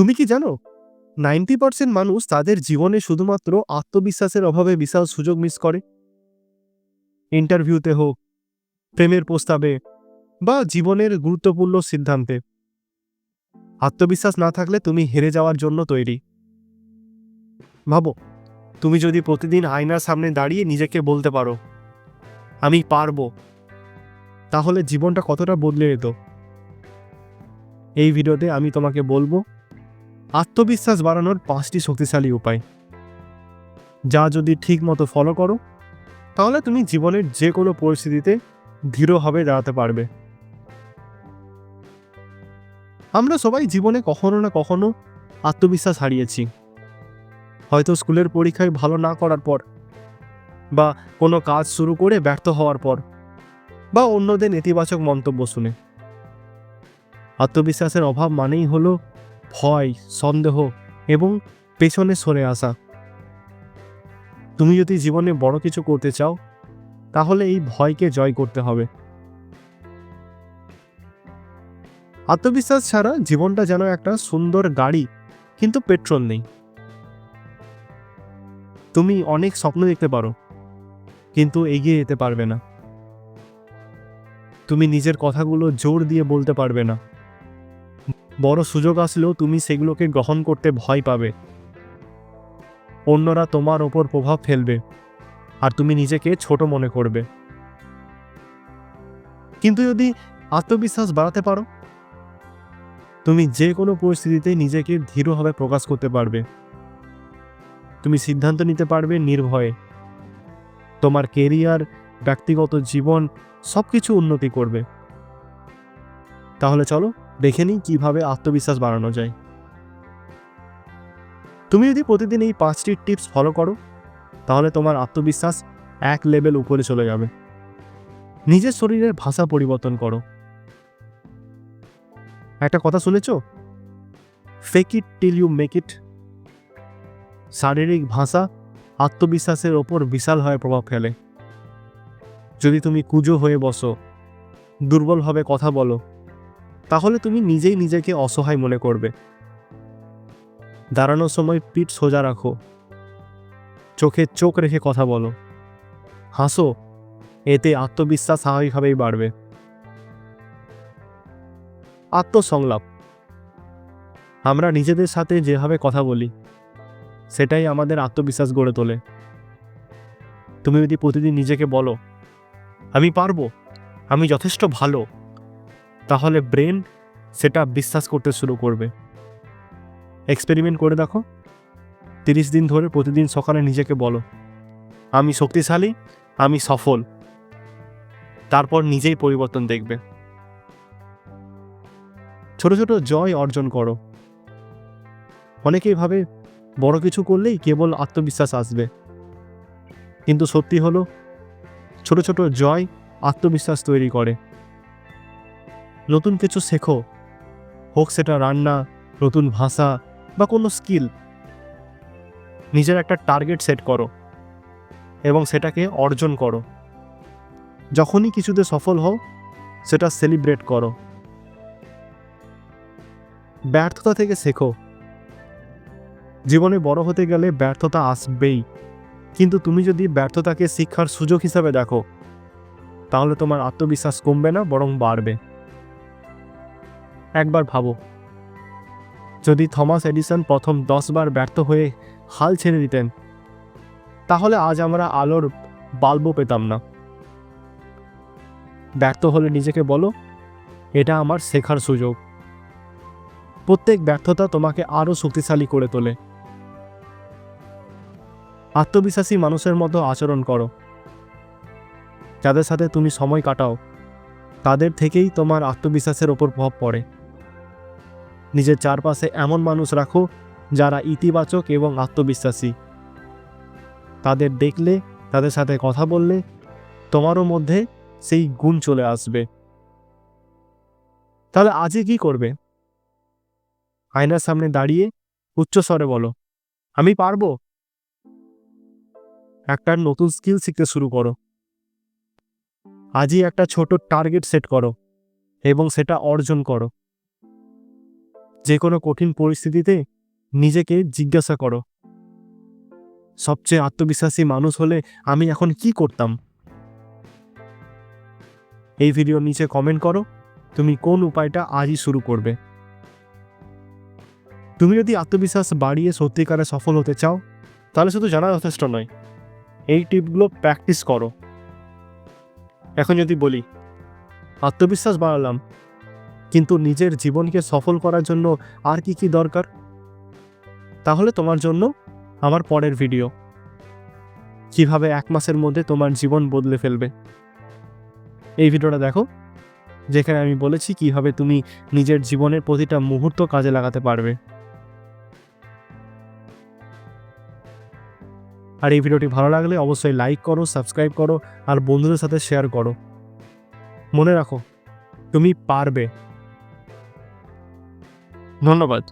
তুমি কি জানো? নাইনটি পার্সেন্ট মানুষ তাদের জীবনে শুধুমাত্র আত্মবিশ্বাসের অভাবে বিশাল সুযোগ মিস করে। ইন্টারভিউতে হোক, প্রেমের প্রস্তাবে, বা জীবনের গুরুত্বপূর্ণ সিদ্ধান্তে। আত্মবিশ্বাস না থাকলে তুমি হেরে যাওয়ার জন্য তৈরি। ভাবো, তুমি যদি প্রতিদিন আয়নার সামনে দাঁড়িয়ে নিজেকে বলতে পারো, আমি পারব তাহলে জীবনটা কতটা বদলে যেত? এই ভিডিওতে আমি তোমাকে বলব আত্মবিশ্বাস বাড়ানোর পাঁচটি শক্তিশালী উপায়। যা যদি ঠিক মতো ফলো করো, তাহলে তুমি জীবনের যে কোনো পরিস্থিতিতে দৃঢ়ভাবে দাঁড়াতে পারবে। আমরা সবাই জীবনে কখনো না কখনো আত্মবিশ্বাস হারিয়েছি। হয়তো স্কুলের পরীক্ষায় ভালো না করার পর, বা কোনো কাজ শুরু করে ব্যর্থ হওয়ার পর, বা অন্যদের নেতিবাচক মন্তব্য শুনে। আত্মবিশ্বাসের অভাব মানেই হলো ভয়, সন্দেহ এবং পেছনে সরে আসা। তুমি যদি জীবনে বড় কিছু করতে চাও, তাহলে এই ভয়কে জয় করতে হবে। আত্মবিশ্বাস ছাড়া জীবনটা যেন একটা সুন্দর গাড়ি, কিন্তু পেট্রোল নেই। তুমি অনেক স্বপ্ন দেখতে পারো, কিন্তু এগিয়ে যেতে পারবে না। তুমি নিজের কথাগুলো জোর দিয়ে বলতে পারবে না। বড় সুযোগ আসলেও তুমি সেগুলোকে গ্রহণ করতে ভয় পাবে। অন্যরা তোমার ওপর প্রভাব ফেলবে আর তুমি নিজেকে ছোট মনে করবে। কিন্তু যদি আত্মবিশ্বাস বাড়াতে পারো, তুমি যে কোনো পরিস্থিতিতে নিজেকে ধীরভাবে প্রকাশ করতে পারবে। তুমি সিদ্ধান্ত নিতে পারবে নির্ভয়ে। তোমার কেরিয়ার, ব্যক্তিগত জীবন সব কিছু উন্নতি করবে। তাহলে চলো দেখে নিই কীভাবে আত্মবিশ্বাস বাড়ানো যায়। তুমি যদি প্রতিদিন এই পাঁচটি টিপস ফলো করো, তাহলে তোমার আত্মবিশ্বাস এক লেভেল উপরে চলে যাবে। নিজের শরীরের ভাষা পরিবর্তন করো। একটা কথা শুনেছ? Fake it till you make it শারীরিক ভাষা আত্মবিশ্বাসের ওপর বিশালভাবে প্রভাব ফেলে। যদি তুমি কুজো হয়ে বসো, দুর্বলভাবে কথা বলো তাহলে তুমি নিজেই নিজেকে অসহায় মনে করবে। দাঁড়ানোর সময় পিঠ সোজা রাখো। চোখে চোখ রেখে কথা বলো। হাসো। এতে আত্মবিশ্বাস স্বাভাবিকভাবেই বাড়বে। আত্মসংলাপ। আমরা নিজেদের সাথে যেভাবে কথা বলি, সেটাই আমাদের আত্মবিশ্বাস গড়ে তোলে। তুমি যদি প্রতিদিন নিজেকে বলো, আমি পারব, আমি যথেষ্ট ভালো। তাহলে ব্রেন সেটা বিশ্বাস করতে শুরু করবে। এক্সপেরিমেন্ট করে দেখো। তিরিশ দিন ধরে প্রতিদিন সকালে নিজেকে বলো, আমি শক্তিশালী, আমি সফল। তারপর নিজেই পরিবর্তন দেখবে। ছোট ছোট জয় অর্জন করো। অনেকেই ভাবে বড় কিছু করলেই কেবল আত্মবিশ্বাস আসবে। কিন্তু সত্যি হলো, ছোট ছোট জয় আত্মবিশ্বাস তৈরি করে। নতুন কিছু শেখো। হোক সেটা রান্না, নতুন ভাষা বা কোনো স্কিল। নিজের একটা টার্গেট সেট করো এবং সেটাকে অর্জন করো। যখনই কিছুতে সফল হও, সেটা সেলিব্রেট করো। ব্যর্থতা থেকে শেখো। জীবনে বড় হতে গেলে ব্যর্থতা আসবেই। কিন্তু তুমি যদি ব্যর্থতাকে শিক্ষার সুযোগ হিসাবে দেখো, তাহলে তোমার আত্মবিশ্বাস কমবে না, বরং বাড়বে। একবার ভাবো। যদি থমাস এডিসন প্রথম দশবার ব্যর্থ হয়ে হাল ছেড়ে দিতেন, তাহলে আজ আমরা আলোর বাল্বও পেতাম না। ব্যর্থ হলে নিজেকে বলো, এটা আমার শেখার সুযোগ। প্রত্যেক ব্যর্থতা তোমাকে আরও শক্তিশালী করে তোলে। আত্মবিশ্বাসী মানুষের মতো আচরণ করো। যাদের সাথে তুমি সময় কাটাও, তাদের থেকেই তোমার আত্মবিশ্বাসের ওপর প্রভাব পড়ে। নিজের চারপাশে এমন মানুষ রাখো যারা ইতিবাচক এবং আত্মবিশ্বাসী। তাদের দেখলে, তাদের সাথে কথা বললে তোমারও মধ্যে সেই গুণ চলে আসবে। তাহলে আজই কি করবে? আয়নার সামনে দাঁড়িয়ে উচ্চস্বরে বলো, আমি পারব? একটা নতুন স্কিল শিখতে শুরু করো। আজই একটা ছোট টার্গেট সেট করো এবং সেটা অর্জন করো। যে কোনো কঠিন পরিস্থিতিতে নিজেকে জিজ্ঞাসা করো। সবচেয়ে আত্মবিশ্বাসী মানুষ হলে আমি এখন কি করতাম? এই ভিডিওর নিচে কমেন্ট করো, তুমি কোন উপায়টা আজই শুরু করবে? তুমি যদি আত্মবিশ্বাস বাড়িয়ে সত্যিকারে সফল হতে চাও, তাহলে শুধু জানা যথেষ্ট নয়, এই টিপগুলো প্র্যাকটিস করো। এখন যদি বলি, আত্মবিশ্বাস বাড়ালাম কিন্তু নিজের জীবনকে সফল করার জন্য আর কি কি দরকার? তাহলে তোমার জন্য আমার পরের ভিডিও। কীভাবে এক মাসের মধ্যে তোমার জীবন বদলে ফেলবে। এই ভিডিওটা দেখো, যেখানে আমি বলেছি কীভাবে তুমি নিজের জীবনের প্রতিটা মুহূর্ত কাজে লাগাতে পারবে। আর এই ভিডিওটি ভালো লাগলে অবশ্যই লাইক করো সাবস্ক্রাইব করো, আর বন্ধুদের সাথে শেয়ার করো। মনে রাখো, তুমি পারবে। ধন্যবাদ।